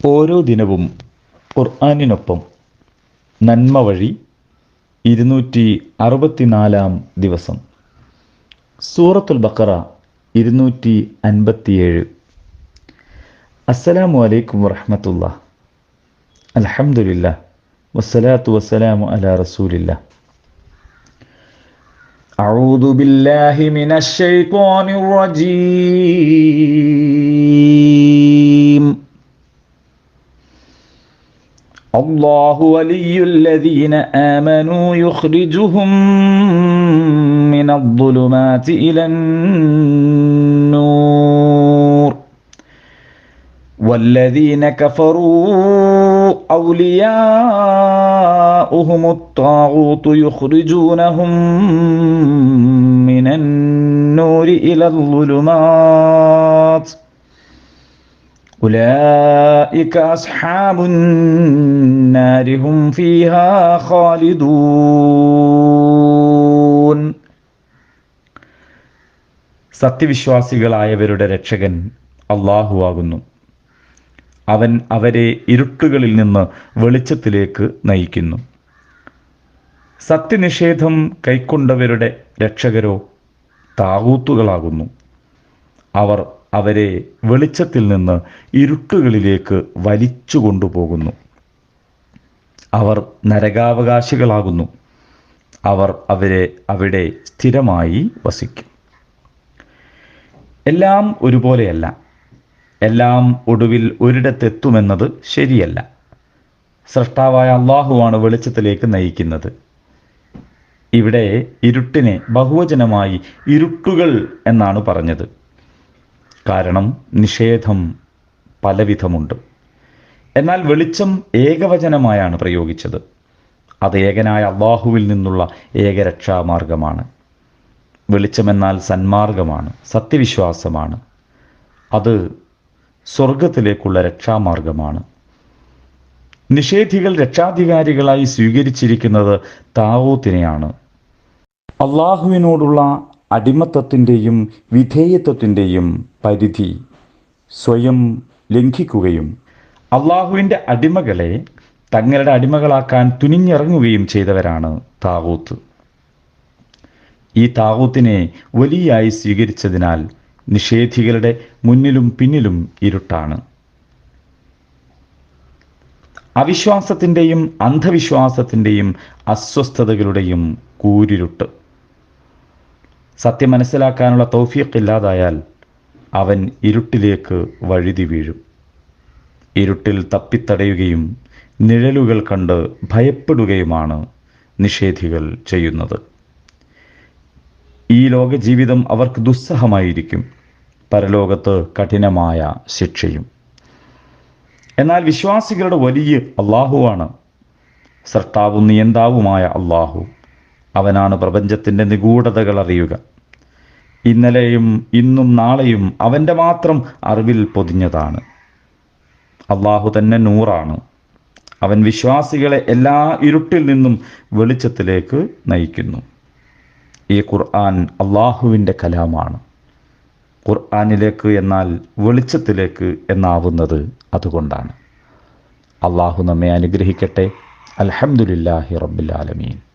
ഓരോ ദിനവും ഖുർആാനിനൊപ്പം നന്മ വഴി ഇരുന്നൂറ്റി അറുപത്തിനാലാം ദിവസം സൂറത്തുൽ ബക്കറ ഇരുന്നൂറ്റി അൻപത്തിയേഴ് അസ്സലാമു അലൈക്കും വറഹമത്തുള്ള അൽഹംദുലില്ലാ വസ്സലാത്തു വസ്സലാമു അലാ റസൂലില്ലാ أعوذ بالله من الشيطان الرجيم الله ولي الذين آمنوا يخرجهم من الظلمات إلى النور. والذين كفروا أولياؤهم الطاغوت يخرجونهم من النور إلى الظلمات. أولئك أصحاب النار هم فيها خالدون സത്യവിശ്വാസികളായവരുടെ രക്ഷകൻ അള്ളാഹുവാകുന്നു അവൻ അവരെ ഇരുട്ടുകളിൽ നിന്ന് വെളിച്ചത്തിലേക്ക് നയിക്കുന്നു സത്യനിഷേധം കൈക്കൊണ്ടവരുടെ രക്ഷകരോ താകൂത്തുകളാകുന്നു അവർ അവരെ വെളിച്ചത്തിൽ നിന്ന് ഇരുട്ടുകളിലേക്ക് വലിച്ചു കൊണ്ടുപോകുന്നു. അവർ നരകാവകാശികളാകുന്നു. അവർ അവരെ അവിടെ സ്ഥിരമായി വസിക്കും. എല്ലാം ഒരുപോലെയല്ല. എല്ലാം ഒടുവിൽ ഒരിടത്തെത്തുമെന്നത് ശരിയല്ല. സൃഷ്ടാവായ അള്ളാഹുവാണ് വെളിച്ചത്തിലേക്ക് നയിക്കുന്നത്. ഇവിടെ ഇരുട്ടിനെ ബഹുവചനമായി ഇരുട്ടുകൾ എന്നാണ് പറഞ്ഞത്. കാരണം നിഷേധം പലവിധമുണ്ട്. എന്നാൽ വെളിച്ചം ഏകവചനമായാണ് പ്രയോഗിച്ചത്. അത് ഏകനായ അള്ളാഹുവിൽ നിന്നുള്ള ഏകരക്ഷാമാർഗമാണ്. വെളിച്ചമെന്നാൽ സന്മാർഗമാണ് സത്യവിശ്വാസമാണ്. അത് സ്വർഗത്തിലേക്കുള്ള രക്ഷാമാർഗമാണ്. നിഷേധികൾ രക്ഷാധികാരികളായി സ്വീകരിച്ചിരിക്കുന്നത് താവൂത്തിനെയാണ്. അള്ളാഹുവിനോടുള്ള അടിമത്തത്തിന്റെയും വിധേയത്വത്തിന്റെയും പരിധി സ്വയം ലംഘിക്കുകയും അള്ളാഹുവിന്റെ അടിമകളെ തങ്ങളുടെ അടിമകളാക്കാൻ തുനിഞ്ഞിറങ്ങുകയും ചെയ്തവരാണ് താവൂത്ത് ഈ താവൂത്തിനെ വലിയായി സ്വീകരിച്ചതിനാൽ നിഷേധികളുടെ മുന്നിലും പിന്നിലും ഇരുട്ടാണ്. അവിശ്വാസത്തിന്റെയും അന്ധവിശ്വാസത്തിന്റെയും അസ്വസ്ഥതകളുടെയും കൂരിരുട്ട്. സത്യം മനസ്സിലാക്കാനുള്ള തൗഫീഖ് ഇല്ലാതായാൽ അവൻ ഇരുട്ടിലേക്ക് വഴുതി വീഴും. ഇരുട്ടിൽ തപ്പിത്തടയുകയും നിഴലുകൾ കണ്ട് ഭയപ്പെടുകയുമാണ് നിഷേധികൾ ചെയ്യുന്നത്. ഈ ലോക ജീവിതം അവർക്ക് ദുസ്സഹമായിരിക്കും. പരലോകത്ത് കഠിനമായ ശിക്ഷയും. എന്നാൽ വിശ്വാസികളുടെ വലിയ അള്ളാഹുവാണ്. സർത്താവും നിയന്താവുമായ അള്ളാഹു. അവനാണ് പ്രപഞ്ചത്തിന്റെ നിഗൂഢതകൾ അറിയുക. ഇന്നലെയും ഇന്നും നാളെയും അവന്റെ മാത്രം അറിവിൽ പൊതിഞ്ഞതാണ്. അള്ളാഹു തന്നെ നൂറാണ്. അവൻ വിശ്വാസികളെ എല്ലാ ഇരുട്ടിൽ നിന്നും വെളിച്ചത്തിലേക്ക് നയിക്കുന്നു. ഈ ഖുർആൻ അള്ളാഹുവിന്റെ കലാമാണ്. ഖുർആാനിലേക്ക് എന്നാൽ വെളിച്ചത്തിലേക്ക് എന്നാവുന്നത് അതുകൊണ്ടാണ്. അള്ളാഹു നമ്മെ അനുഗ്രഹിക്കട്ടെ. അലഹമുല്ലാഹി റബ്ബുലാലമീൻ